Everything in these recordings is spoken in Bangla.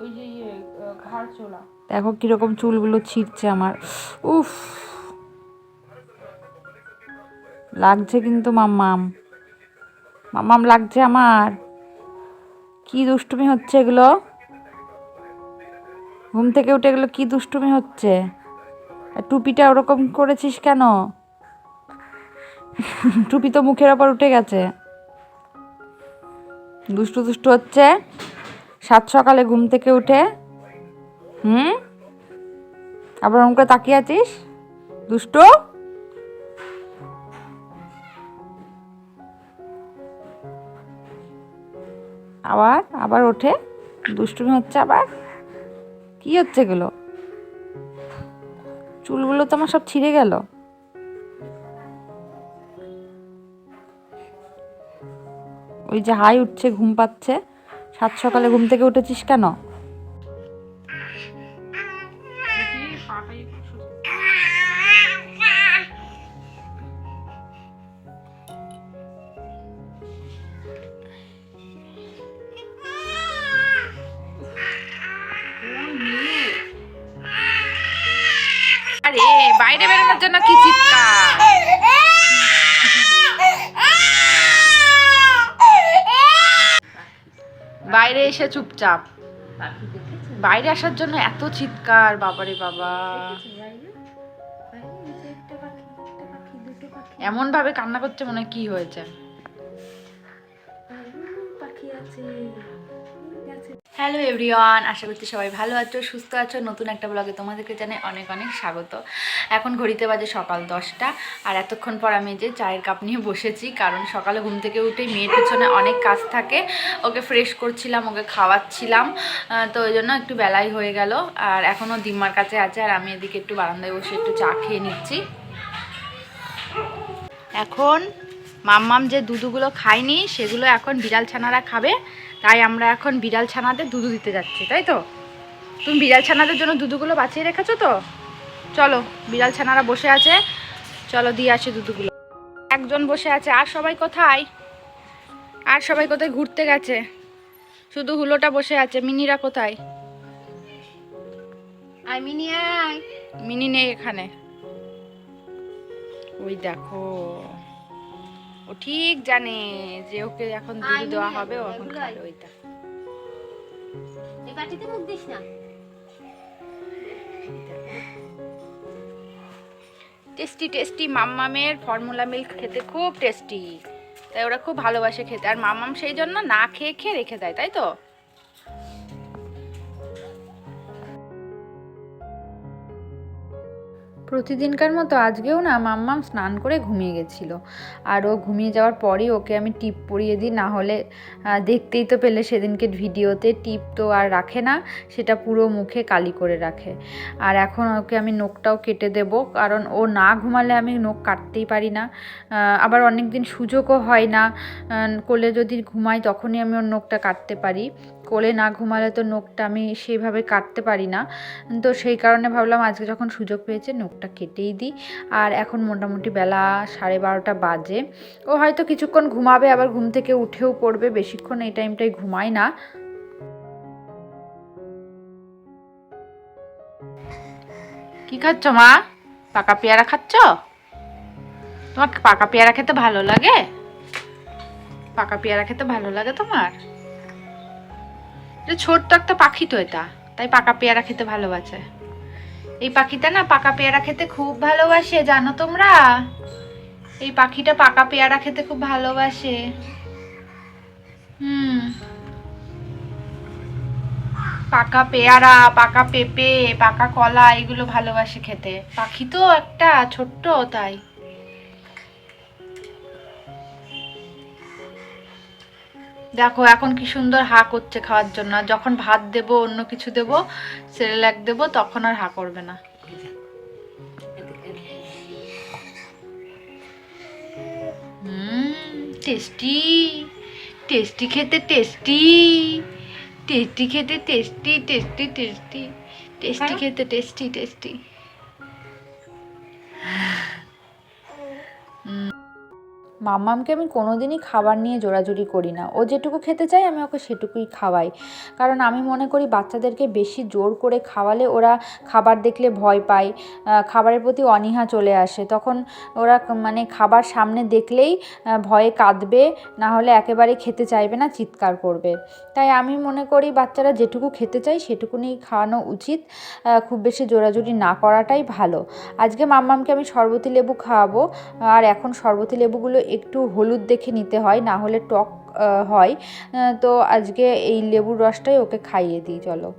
ইয়ে দেখো কীরকম চুলগুলো ছিঁড়ছে আমার। উফ। লাগছে কিন্তু মাম্মাম। মাম্মাম, লাগছে আমার। কি দুষ্টুমি হচ্ছে এগুলো? ঘুম থেকে উঠে এগুলো কি দুষ্টুমি হচ্ছে? টুপিটা ওরকম করেছিস কেন? টুপি তো মুখের ওপর উঠে গেছে। দুষ্টু দুষ্টু হচ্ছে? সাত সকালে ঘুম থেকে উঠে, হুম? আবার করে তাকিয়ে আছিস? দুষ্টু? আবার আবার ওঠে, দুষ্টুমি হচ্ছে আবার? কি হচ্ছে এগুলো? চুলগুলো তো আমার সব ছিঁড়ে গেল। ওই যে হাই উঠছে, ঘুম পাচ্ছে। সাত সকালে ঘুম থেকে উঠেছিস কেন? এসে চুপচাপ। বাইরে আসার জন্য এত চিৎকার, বাবারে বাবা। এমন ভাবে কান্না করছে মনে কি হয়েছে। পাখি আছে। হ্যালো এভরিওয়ান, আশা করছি সবাই ভালো আছো, সুস্থ আছো। নতুন একটা ব্লগে তোমাদেরকে জানাই অনেক অনেক স্বাগত। এখন ঘড়িতে বাজে সকাল দশটা, আর এতক্ষণ পর আমি যে চায়ের কাপ নিয়ে বসেছি, কারণ সকালে ঘুম থেকে উঠে মেয়ের পিছনে অনেক কাজ থাকে। ওকে ফ্রেশ করছিলাম, ওকে খাওয়াচ্ছিলাম তো ওই জন্য একটু বেলাই হয়ে গেল। আর এখনও দিম্মার কাছে আছে, আর আমি এদিকে একটু বারান্দায় বসে একটু চা খেয়ে নিচ্ছি। এখন মাম্মাম যে দুধুগুলো খায়নি, সেগুলো এখন বিড়াল ছানারা খাবে। তাই আমরা এখন বিড়াল ছানাদের দুধু দিতে যাচ্ছি তাই তো? তুমি বিড়াল ছানাদের জন্য দুধুগুলো বাঁচিয়ে রেখেছো তো? চলো বিড়াল ছানারা বসে আছে। চলো দিয়ে আসি দুধুগুলো। একজন বসে আছে আর সবাই কোথায়? আর সবাই কোথায় ঘুরতে গেছে? শুধু হুলোটা বসে আছে মিনিরা কোথায়? আই মিনি আই মিনি নেই এখানে। ওই দেখো। ও ঠিক জানে যে ওকে এখন দুধ দেওয়া হবে ও এখন খাবে ওইটা। এই বাটিতে মুখ দিস না। টেস্টি টেস্টি মাম্মামের ফর্মুলা মিল্ক খেতে খুব টেস্টি। তাই ওরা খুব ভালোবাসে খেতে। আর মাম্মাম সেই জন্য না খেয়ে খেয়ে রেখে দেয় তাই তো? প্রতিদিনকার মতো আজকেও না মাম্মাম স্নান করে ঘুমিয়ে গেছিল। আর ও ঘুমিয়ে যাওয়ার পরই ওকে আমি টিপ পরিয়ে দিই, না হলে দেখতেই তো পেলে সেদিনকে ভিডিওতে টিপ তো আর রাখে না, সেটা পুরো মুখে কালি করে রাখে। আর এখন ওকে আমি নখটাও কেটে দেব, কারণ ও না ঘুমালে আমি নখ কাটতেই পারি না। আবার অনেক দিন সুযোগও হয় না কোলে যদি ঘুমাই তখনই আমি ওর নখটা কাটতে পারি। কোলে না ঘুমালে তো নখটা আমি সেইভাবে কাটতে পারি না। তো সেই কারণে ভাবলাম আজকে যখন সুযোগ পেয়েছে নখটা কেটেই দিই। আর এখন মোটামুটি বেলা সাড়ে বারোটা বাজে। ও হয়তো কিছুক্ষণ ঘুমাবে, আবার ঘুম থেকে উঠেও পড়বে। বেশিক্ষণ এই টাইমটায় ঘুমায় না। কি খাচ্ছ মা? পাকা পেয়ারা খাচ্ছ? তোমার পাকা পেয়ারা খেতে ভালো লাগে? পাকা পেয়ারা খেতে ভালো লাগে তোমার? এটা ছোট্ট একটা পাখি তো এটা। তাই পাকা পেয়ারা খেতে ভালোবাসে। এই পাখিটা না পাকা পেয়ারা খেতে খুব ভালোবাসে, জানো তোমরা? এই পাখিটা পাকা পেয়ারা খেতে খুব ভালোবাসে। হুম। পাকা পেয়ারা, পাকা পেঁপে, পাকা কলা, এগুলো ভালোবাসে খেতে। পাখি তো একটা ছোট্ট, তাই। দেখো এখন কি সুন্দর হা করছে খাওয়ার জন্য। যখন ভাত দেব অন্য কিছু দেব সেরেলাক দেব তখন আর হা করবে না। হুম টেস্টি টেস্টি খেতে টেস্টি টেস্টি খেতে টেস্টি টেস্টি টেস্টি টেস্টি খেতে টেস্টি টেস্টি মাম্মামকে আমি কোনোদিনই খাবার নিয়ে জোরাজুরি করি না। ও যেটুকু খেতে চায় আমি ওকে সেটুকুই খাওয়াই। কারণ আমি মনে করি বাচ্চাদেরকে বেশি জোর করে খাওয়ালে ওরা খাবার দেখলে ভয় পায় খাবারের প্রতি অনীহা চলে আসে। তখন ওরা মানে খাবার সামনে দেখলেই ভয়ে কাঁদবে না হলে একেবারে খেতে চাইবে না, চিৎকার করবে। তাই আমি মনে করি বাচ্চারা যেটুকু খেতে চায় সেটুকুনি খাওয়ানো উচিত খুব বেশি জোরাজুরি না করাটাই ভালো। আজকে মাম্মামকে আমি শরবতি লেবু খাওয়াবো, আর এখন শরবতি লেবুগুলো একটু হলুদ দেখে নিতে হয়, না হলে টক হয়। তো আজকে এই লেবুর রসটাই ওকে খাইয়ে দিই, চলো।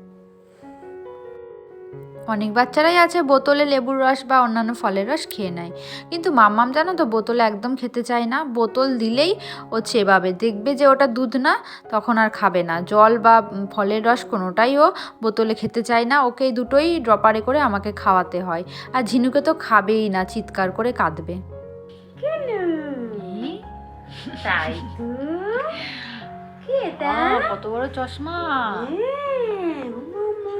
অনেক বাচ্চারাই আছে বোতলে লেবুর রস বা অন্যান্য ফলের রস খেয়ে নেয়। কিন্তু মাম্মাম, জানো তো, বোতলে একদম খেতে চায় না। বোতল দিলেই ও চেবাবে। দেখবে যে ওটা দুধ না, তখন আর খাবে না। জল বা ফলের রস কোনোটাই ও বোতলে খেতে চায় না। ওকে দুটোই ড্রপারে করে আমাকে খাওয়াতে হয়। আর ঝিনুকে তো খাবেই না, চিৎকার করে কাঁদবে। তাই তো? কি এটা? কত বড় চশমা। হ্যাঁ,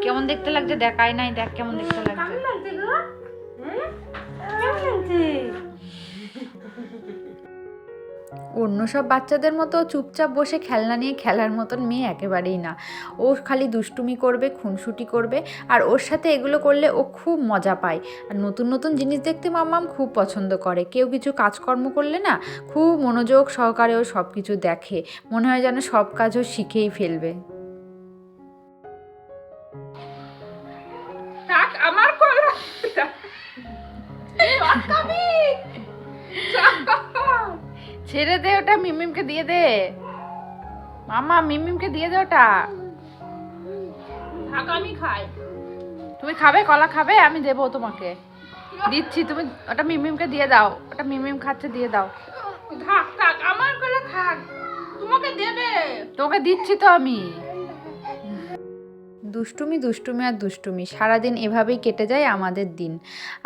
কেমন দেখতে লাগছে? দেখাই নাই দেখ কেমন দেখতে লাগছে। কেমন লাগছে গো? হ্যাঁ? কেমন লাগছে? অন্য সব বাচ্চাদের মতো চুপচাপ বসে খেলনা নিয়ে খেলার মতন মেয়ে একেবারেই না। ও খালি দুষ্টুমি করবে খুনসুটি করবে আর ওর সাথে এগুলো করলে ও খুব মজা পায়। আর নতুন নতুন জিনিস দেখতে মাম্মাম খুব পছন্দ করে। কেউ কিছু কাজকর্ম করলে না খুব মনোযোগ সহকারে ও সব কিছু দেখে। মনে হয় যেন সব কাজও শিখেই ফেলবে। আমার কলা ছেড়ে দে ওটা মিমিমকে দিয়ে দে। মামা মিমিমকে দিয়ে দে ওটা। থাক আমি খাই। তুমি খাবে কলা খাবে আমি দেবো তোমাকে। দিচ্ছি তুমি ওটা মিমিমকে দিয়ে দাও। ওটা মিমিম খাচ্ছে দিয়ে দাও। থাক থাক আমার কলা থাক তোমাকে দেবে। তোকে দিচ্ছি তো আমি। দুষ্টুমি দুষ্টুমি আর দুষ্টুমি। সারাদিন এভাবেই কেটে যায় আমাদের দিন।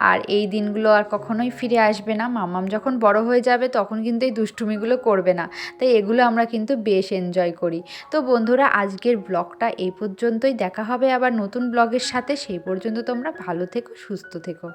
আর এই দিনগুলো আর কখনোই ফিরে আসবে না। মামাম যখন বড় হয়ে যাবে, তখন কিন্তু এই দুষ্টুমিগুলো করবে না। তাই এগুলো আমরা কিন্তু বেশ এনজয় করি। তো বন্ধুরা, আজকের ব্লগটা এই পর্যন্তই। দেখা হবে আবার নতুন ব্লগের সাথে। সেই পর্যন্ত তোমরা ভালো থেকো, সুস্থ থেকো।